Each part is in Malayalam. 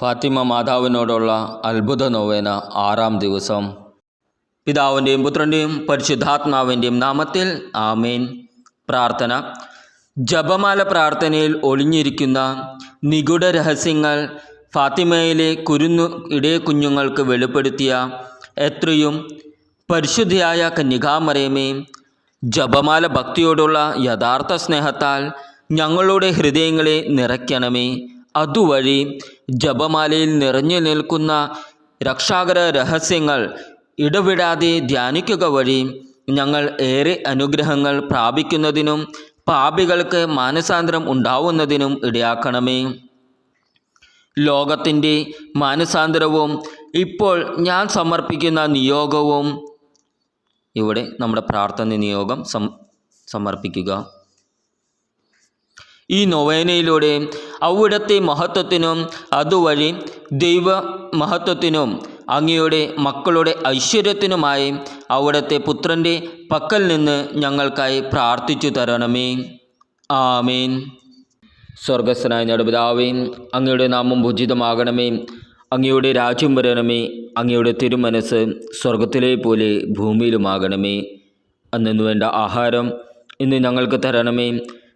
ഫാത്തിമ മാതാവിനോടുള്ള അത്ഭുത നോവേന ആറാം ദിവസം. പിതാവിന്റെയും പുത്രന്റെയും പരിശുദ്ധാത്മാവിന്റെയും നാമത്തിൽ ആമേൻ. പ്രാർത്ഥന. ജപമാല പ്രാർത്ഥനയിൽ ഒളിഞ്ഞിരിക്കുന്ന നിഗൂഢ രഹസ്യങ്ങൾ ഫാത്തിമയിലെ കുരുന്നു ഇടയ കുഞ്ഞുങ്ങൾക്ക് വെളിപ്പെടുത്തിയ എത്രയും പരിശുദ്ധിയായ കന്യകാമറിയമേ ജപമാല ഭക്തിയോടുള്ള യഥാർത്ഥ സ്നേഹത്താൽ ഞങ്ങളുടെ ഹൃദയങ്ങളെ നിറയ്ക്കണമേ. അതുവഴി ജപമാലയിൽ നിറഞ്ഞു നിൽക്കുന്ന രക്ഷാകര രഹസ്യങ്ങൾ ഇടവിടാതെ ധ്യാനിക്കുക വഴി ഞങ്ങൾ ഏറെ അനുഗ്രഹങ്ങൾ പ്രാപിക്കുന്നതിനും പാപികൾക്ക് മാനസാന്തരം ഉണ്ടാവുന്നതിനും ഇടയാക്കണമേ. ലോകത്തിന്റെ മാനസാന്തരവും ഇപ്പോൾ ഞാൻ സമർപ്പിക്കുന്ന നിയോഗവും ഇവിടെ നമ്മുടെ പ്രാർത്ഥന നിയോഗം സമർപ്പിക്കുക. ഈ നൊവേനയിലൂടെ അവിടുത്തെ മഹത്വത്തിനും അതുവഴി ദൈവ മഹത്വത്തിനും അങ്ങയുടെ മക്കളുടെ ഐശ്വര്യത്തിനുമായി അവിടുത്തെ പുത്രന്റെ പക്കൽ നിന്ന് ഞങ്ങൾക്കായി പ്രാർത്ഥിച്ചു തരണമേ. ആമേൻ. സ്വർഗസ്വനായ നടുപിതാവേ അങ്ങയുടെ നാമം ഭുജിതമാകണമേ അങ്ങയുടെ രാജ്യം വരണമേ. അങ്ങയുടെ തിരുമനസ് സ്വർഗത്തിലെ പോലെ ഭൂമിയിലുമാകണമേ. അന്നു വേണ്ട ആഹാരം ഇന്ന് ഞങ്ങൾക്ക് തരണമേ.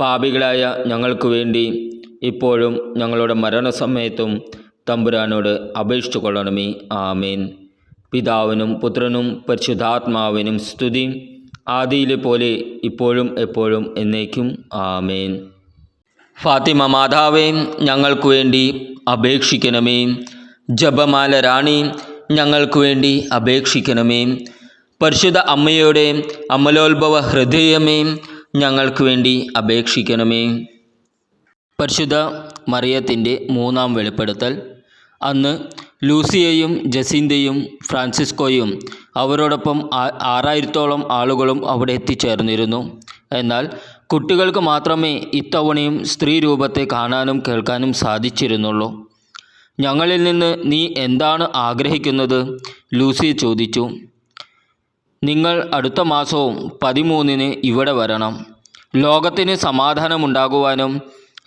പാപികളായ ഞങ്ങൾക്ക് വേണ്ടി ഇപ്പോഴും ഞങ്ങളുടെ മരണസമയത്തും തമ്പുരാനോട് അപേക്ഷിച്ചു കൊള്ളണമേ. ആമേൻ. പിതാവിനും പുത്രനും പരിശുദ്ധാത്മാവിനും സ്തുതി. ആദിയിലെ പോലെ ഇപ്പോഴും എപ്പോഴും എന്നേക്കും. ആമേൻ. ഫാത്തിമ മാതാവേ ഞങ്ങൾക്ക് വേണ്ടി അപേക്ഷിക്കണമേ. ജപമാല റാണി ഞങ്ങൾക്ക് വേണ്ടി അപേക്ഷിക്കണമേ. പരിശുദ്ധ അമ്മയുടെ അമലോത്ഭവ ഹൃദയമേ ഞങ്ങൾക്ക് വേണ്ടി അപേക്ഷിക്കണമേ. പരിശുദ്ധ മറിയത്തിന്റെ മൂന്നാം വെളിപ്പെടുത്തൽ. അന്ന് ലൂസിയയും ജസീന്തയും ഫ്രാൻസിസ്കോയും അവരോടൊപ്പം ആറായിരത്തോളം ആളുകളും അവിടെ എത്തിച്ചേർന്നിരുന്നു. എന്നാൽ കുട്ടികൾക്ക് മാത്രമേ ഇത്തവണയും സ്ത്രീ രൂപത്തെ കാണാനും കേൾക്കാനും സാധിച്ചിരുന്നുള്ളൂ. ഞങ്ങളിൽ നിന്ന് നീ എന്താണ് ആഗ്രഹിക്കുന്നത്? ലൂസി ചോദിച്ചു. നിങ്ങൾ അടുത്ത മാസവും പതിമൂന്നിന് ഇവിടെ വരണം. ലോകത്തിന് സമാധാനമുണ്ടാകുവാനും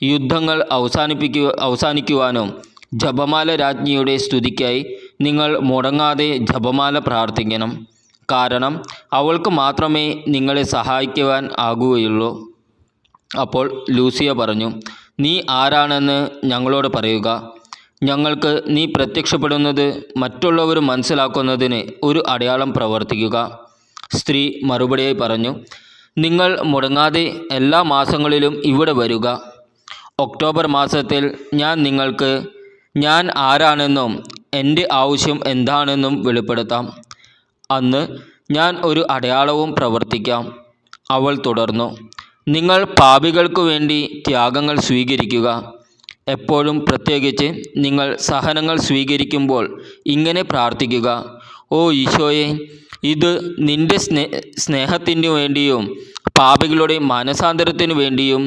യുദ്ധങ്ങൾ അവസാനിപ്പിക്കു അവസാനിക്കുവാനും ജപമാല രാജ്ഞിയുടെ സ്തുതിക്കായി നിങ്ങൾ മുടങ്ങാതെ ജപമാല പ്രാർത്ഥിക്കണം. കാരണം അവൾക്ക് മാത്രമേ നിങ്ങളെ സഹായിക്കുവാൻ ആകുകയുള്ളൂ. അപ്പോൾ ലൂസിയ പറഞ്ഞു നീ ആരാണെന്ന് ഞങ്ങളോട് പറയുക. ഞങ്ങൾക്ക് നീ പ്രത്യക്ഷപ്പെടുന്നത് മറ്റുള്ളവർ മനസ്സിലാക്കുന്നതിന് ഒരു അടയാളം പ്രവർത്തിക്കുക. സ്ത്രീ മറുപടിയായി പറഞ്ഞു നിങ്ങൾ മുടങ്ങാതെ എല്ലാ മാസങ്ങളിലും ഇവിടെ വരിക. ഒക്ടോബർ മാസത്തിൽ ഞാൻ നിങ്ങൾക്ക് ഞാൻ ആരാണെന്നും എന്റെ ആവശ്യം എന്താണെന്നും വെളിപ്പെടുത്താം. അന്ന് ഞാൻ ഒരു അടയാളവും പ്രവർത്തിക്കാം. അവൾ തുടർന്നു നിങ്ങൾ പാപികൾക്കു വേണ്ടി ത്യാഗങ്ങൾ സ്വീകരിക്കുക. എപ്പോഴും പ്രത്യേകിച്ച് നിങ്ങൾ സഹനങ്ങൾ സ്വീകരിക്കുമ്പോൾ ഇങ്ങനെ പ്രാർത്ഥിക്കുക ഓ ഈശോയെ ഇത് നിന്റെ സ്നേ സ്നേഹത്തിനു വേണ്ടിയും പാപികളുടെ മാനസാന്തരത്തിനു വേണ്ടിയും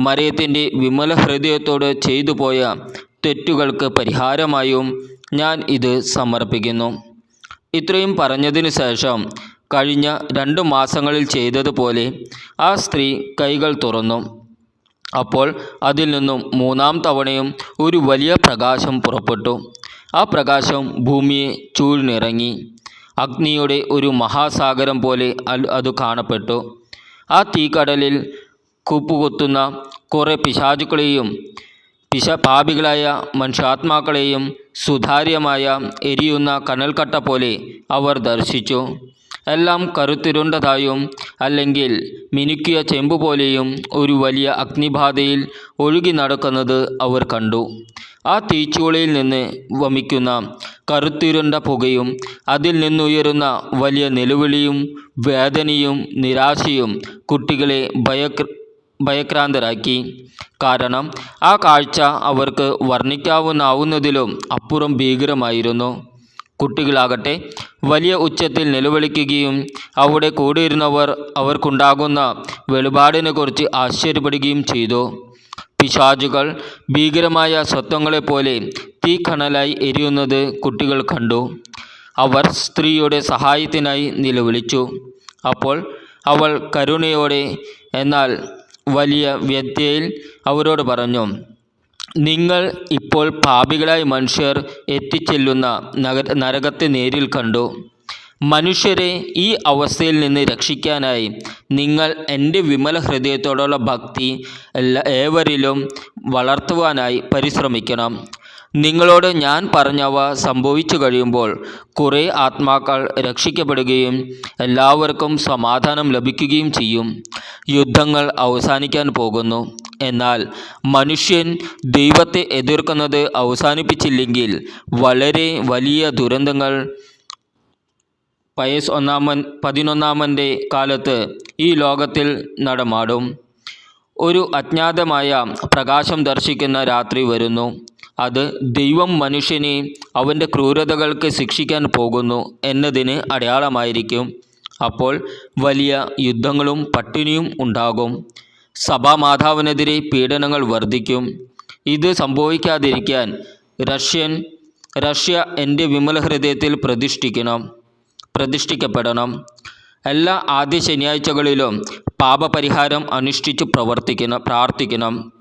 മരയത്തിന്റെ വിമല ഹൃദയത്തോട് ചെയ്തു പോയ തെറ്റുകൾക്ക് പരിഹാരമായും ഞാൻ ഇത് സമർപ്പിക്കുന്നു. ഇത്രയും പറഞ്ഞതിനു ശേഷം കഴിഞ്ഞ രണ്ട് മാസങ്ങളിൽ ചെയ്തതുപോലെ ആ സ്ത്രീ കൈകൾ തുറന്നു. അപ്പോൾ അതിൽ നിന്നും മൂന്നാം തവണയും ഒരു വലിയ പ്രകാശം പുറപ്പെട്ടു. ആ പ്രകാശം ഭൂമിയെ ചൂഴ്ന്നിറങ്ങി. അഗ്നിയുടെ ഒരു മഹാസാഗരം പോലെ അത് കാണപ്പെട്ടു. ആ തീക്കടലിൽ കുപ്പുകുത്തുന്ന കുറേ പിശാചുക്കളെയും പിശ പാപികളായ മനുഷ്യാത്മാക്കളെയും സുതാര്യമായ എരിയുന്ന കനൽക്കട്ട പോലെ അവർ ദർശിച്ചു. എല്ലാം കറുത്തിരുണ്ടതായും അല്ലെങ്കിൽ മിനുക്കിയ ചെമ്പ് പോലെയും ഒരു വലിയ അഗ്നിബാധയിൽ ഒഴുകി നടക്കുന്നത് അവർ കണ്ടു. ആ തീച്ചൂളയിൽ നിന്ന് വമിക്കുന്ന കറുത്തിരുണ്ട പുകയും അതിൽ നിന്നുയരുന്ന വലിയ നിലവിളിയും വേദനയും നിരാശയും കുട്ടികളെ ഭയ ഭയക്രാന്തരാക്കി. കാരണം ആ കാഴ്ച അവർക്ക് വർണിക്കാവുന്നാവുന്നതിലും അപ്പുറം ഭീകരമായിരുന്നു. കുട്ടികളാകട്ടെ വലിയ ഉച്ചത്തിൽ നിലവിളിക്കുകയും അവിടെ കൂടിയിരുന്നവർ അവർക്കുണ്ടാകുന്ന വെളിപാടിനെക്കുറിച്ച് ആശ്ചര്യപ്പെടുകയും ചെയ്തു. പിശാചുകൾ ഭീകരമായ സ്വത്വങ്ങളെപ്പോലെ തീക്കണലായി എരിയുന്നത് കുട്ടികൾ കണ്ടു. അവർ സ്ത്രീയുടെ സഹായത്തിനായി നിലവിളിച്ചു. അപ്പോൾ അവൾ കരുണയോടെ എന്നാൽ വലിയ വ്യത്യയിൽ അവരോട് പറഞ്ഞു നിങ്ങൾ ഇപ്പോൾ പാപികളായ മനുഷ്യർ എത്തിച്ചെല്ലുന്ന നരകത്തെ നേരിൽ കണ്ടു. മനുഷ്യരെ ഈ അവസ്ഥയിൽ നിന്ന് രക്ഷിക്കാനായി നിങ്ങൾ എന്റെ വിമല ഹൃദയത്തോടുള്ള ഭക്തി എല്ലാ ഏവരിലും വളർത്തുവാനായി പരിശ്രമിക്കണം. നിങ്ങളോട് ഞാൻ പറഞ്ഞവ സംഭവിച്ചു കഴിയുമ്പോൾ കുറേ ആത്മാക്കൾ രക്ഷിക്കപ്പെടുകയും എല്ലാവർക്കും സമാധാനം ലഭിക്കുകയും ചെയ്യും. യുദ്ധങ്ങൾ അവസാനിക്കാൻ പോകുന്നു. എന്നാൽ മനുഷ്യൻ ദൈവത്തെ എതിർക്കുന്നത് അവസാനിപ്പിച്ചില്ലെങ്കിൽ വളരെ വലിയ ദുരന്തങ്ങൾ. പയസ് ഒന്നാമൻ പതിനൊന്നാമന്റെ കാലത്ത് ഈ ലോകത്തിൽ നടമാടും. ഒരു അജ്ഞാതമായ പ്രകാശം ദർശിക്കുന്ന രാത്രി വരുന്നു. അത് ദൈവം മനുഷ്യനെ അവന്റെ ക്രൂരതകൾക്ക് ശിക്ഷിക്കാൻ പോകുന്നു എന്നതിന് അടയാളമായിരിക്കും. അപ്പോൾ വലിയ യുദ്ധങ്ങളും പട്ടിണിയും ഉണ്ടാകും. സഭാമാതാവിനെതിരെ പീഡനങ്ങൾ വർദ്ധിക്കും. ഇത് സംഭവിക്കാതിരിക്കാൻ റഷ്യൻ റഷ്യ എന്റെ വിമല ഹൃദയത്തിൽ പ്രതിഷ്ഠിക്കണം പ്രതിഷ്ഠിക്കപ്പെടണം. എല്ലാ ആദ്യ ശനിയാഴ്ചകളിലും പാപപരിഹാരം അനുഷ്ഠിച്ച് പ്രവർത്തിക്കണം പ്രാർത്ഥിക്കണം.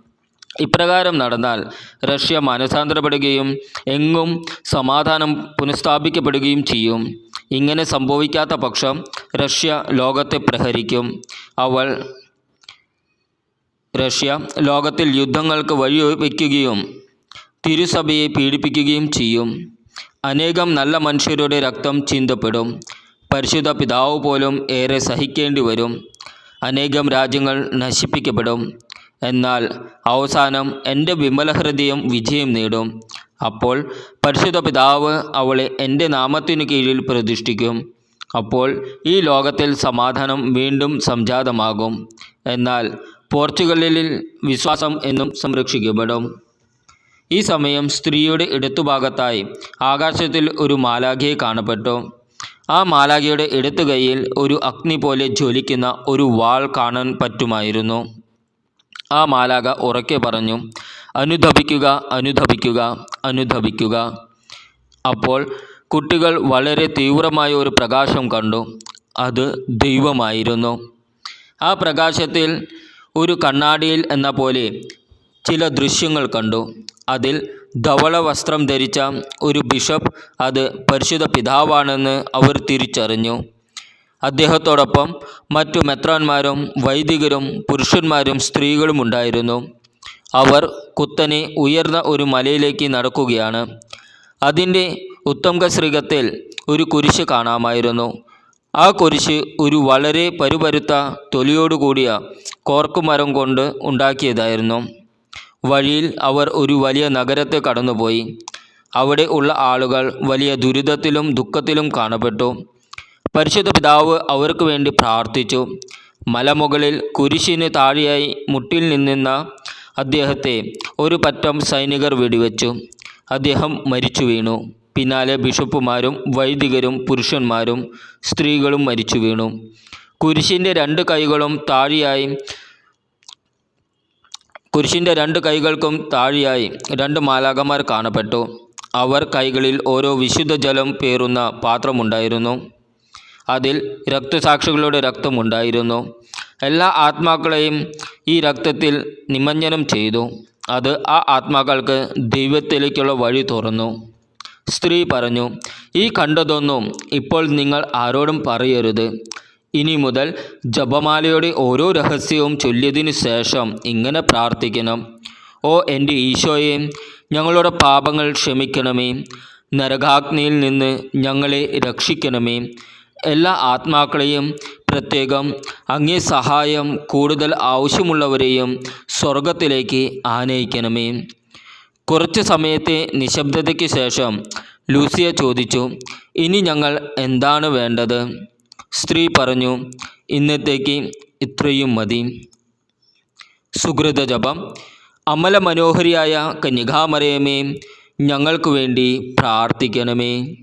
ഇപ്രകാരം നടന്നാൽ റഷ്യ മാനസാന്തരപ്പെടുകയും എങ്ങും സമാധാനം പുനഃസ്ഥാപിക്കപ്പെടുകയും ചെയ്യും. ഇങ്ങനെ സംഭവിക്കാത്ത പക്ഷം റഷ്യ ലോകത്തെ പ്രഹരിക്കും. അവൾ റഷ്യ ലോകത്തിൽ യുദ്ധങ്ങൾക്ക് വഴിവെക്കുകയും തിരുസഭയെ പീഡിപ്പിക്കുകയും ചെയ്യും. അനേകം നല്ല മനുഷ്യരുടെ രക്തം ചിന്തപ്പെടും. പരിശുദ്ധ പിതാവ് പോലും ഏറെ സഹിക്കേണ്ടി വരും അനേകം രാജ്യങ്ങൾ നശിപ്പിക്കപ്പെടും. എന്നാൽ അവസാനം എന്റെ വിമലഹൃദയം വിജയം നേടും. അപ്പോൾ പരിശുദ്ധ പിതാവ് അവളെ എന്റെ നാമത്തിനു കീഴിൽ പ്രതിഷ്ഠിക്കും. അപ്പോൾ ഈ ലോകത്തിൽ സമാധാനം വീണ്ടും സംജാതമാകും. എന്നാൽ പോർച്ചുഗലിൽ വിശ്വാസം എന്നും സംരക്ഷിക്കപ്പെടും. ഈ സമയം സ്ത്രീയുടെ ഇടത്തുഭാഗത്തായി ആകാശത്തിൽ ഒരു മാലാഖയെ കാണപ്പെട്ടു. ആ മാലാഖയുടെ ഇടത്തുകൈയിൽ ഒരു അഗ്നി പോലെ ജ്വലിക്കുന്ന ഒരു വാൾ കാണാൻ പറ്റുമായിരുന്നു. ആ മാലാക ഉറക്കെ പറഞ്ഞു അനുധപിക്കുക അനുധപിക്കുക അനുധപിക്കുക അപ്പോൾ കുട്ടികൾ വളരെ തീവ്രമായ ഒരു പ്രകാശം കണ്ടു. അത് ദൈവമായിരുന്നു. ആ പ്രകാശത്തിൽ ഒരു കണ്ണാടിയിൽ എന്ന പോലെ ചില ദൃശ്യങ്ങൾ കണ്ടു. അതിൽ ധവള വസ്ത്രം ധരിച്ച ഒരു ബിഷപ്പ് അത് പരിശുദ്ധ പിതാവാണെന്ന് അവർ തിരിച്ചറിഞ്ഞു. അദ്ദേഹത്തോടൊപ്പം മറ്റു മെത്രാന്മാരും വൈദികരും പുരുഷന്മാരും സ്ത്രീകളും ഉണ്ടായിരുന്നു. അവർ കുത്തനെ ഉയർന്ന ഒരു മലയിലേക്ക് നടക്കുകയാണ്. അതിന്റെ ഉത്തംഗശ്രീകത്തിൽ ഒരു കുരിശ് കാണാമായിരുന്നു. ആ കുരിശ് ഒരു വളരെ പരുപരുത്ത തൊലിയോടുകൂടിയ കോർക്കുമരം കൊണ്ട് ഉണ്ടാക്കിയതായിരുന്നു. വഴിയിൽ അവർ ഒരു വലിയ നഗരത്തെ കടന്നുപോയി. അവിടെ ഉള്ള ആളുകൾ വലിയ ദുരിതത്തിലും ദുഃഖത്തിലും കാണപ്പെട്ടു. പരിശുദ്ധ പിതാവ് അവർക്ക് വേണ്ടി പ്രാർത്ഥിച്ചു. മലമുകളിൽ കുരിശിന് താഴെയായി മുട്ടിൽ നിന്നിരുന്ന അദ്ദേഹത്തെ ഒരു പറ്റം സൈനികർ വെടിവെച്ചു. അദ്ദേഹം മരിച്ചു വീണു. പിന്നാലെ ബിഷപ്പുമാരും വൈദികരും പുരുഷന്മാരും സ്ത്രീകളും മരിച്ചു വീണു. കുരിശിന്റെ രണ്ട് കൈകളും താഴെയായി കുരിശിന്റെ രണ്ട് കൈകൾക്കും താഴെയായി രണ്ട് മാലാകമാർ കാണപ്പെട്ടു. അവർ കൈകളിൽ ഓരോ വിശുദ്ധ ജലം പേറുന്ന പാത്രമുണ്ടായിരുന്നു. അതിൽ രക്തസാക്ഷികളുടെ രക്തമുണ്ടായിരുന്നു എല്ലാ ആത്മാക്കളെയും ഈ രക്തത്തിൽ നിമഞ്ജനം ചെയ്തു. അത് ആ ആത്മാക്കൾക്ക് ദൈവത്തിലേക്കുള്ള വഴി തുറന്നു. സ്ത്രീ പറഞ്ഞു ഈ കണ്ടതൊന്നും ഇപ്പോൾ നിങ്ങൾ ആരോടും പറയരുത്. ഇനി മുതൽ ജപമാലയുടെ ഓരോ രഹസ്യവും ചൊല്ലിയതിനു ശേഷം ഇങ്ങനെ പ്രാർത്ഥിക്കണം. ഓ എന്റെ ഈശോയെ ഞങ്ങളുടെ പാപങ്ങൾ ക്ഷമിക്കണമേ. നരകാഗ്നിയിൽ നിന്ന് ഞങ്ങളെ രക്ഷിക്കണമേ. എല്ലാ ആത്മാക്കളെയും പ്രത്യേകം അങ്ങേ സഹായം കൂടുതൽ ആവശ്യമുള്ളവരെയും സ്വർഗത്തിലേക്ക് ആനയിക്കണമേ. കുറച്ച് സമയത്തെ നിശബ്ദതയ്ക്ക് ശേഷം ലൂസിയ ചോദിച്ചു ഇനി ഞങ്ങൾ എന്താണ് വേണ്ടത്? സ്ത്രീ പറഞ്ഞു ഇന്നത്തേക്ക് ഇത്രയും മതി. സുഹൃത ജപം അമല മനോഹരിയായ കന്യകാമരയമേ ഞങ്ങൾക്ക് വേണ്ടി പ്രാർത്ഥിക്കണമേ.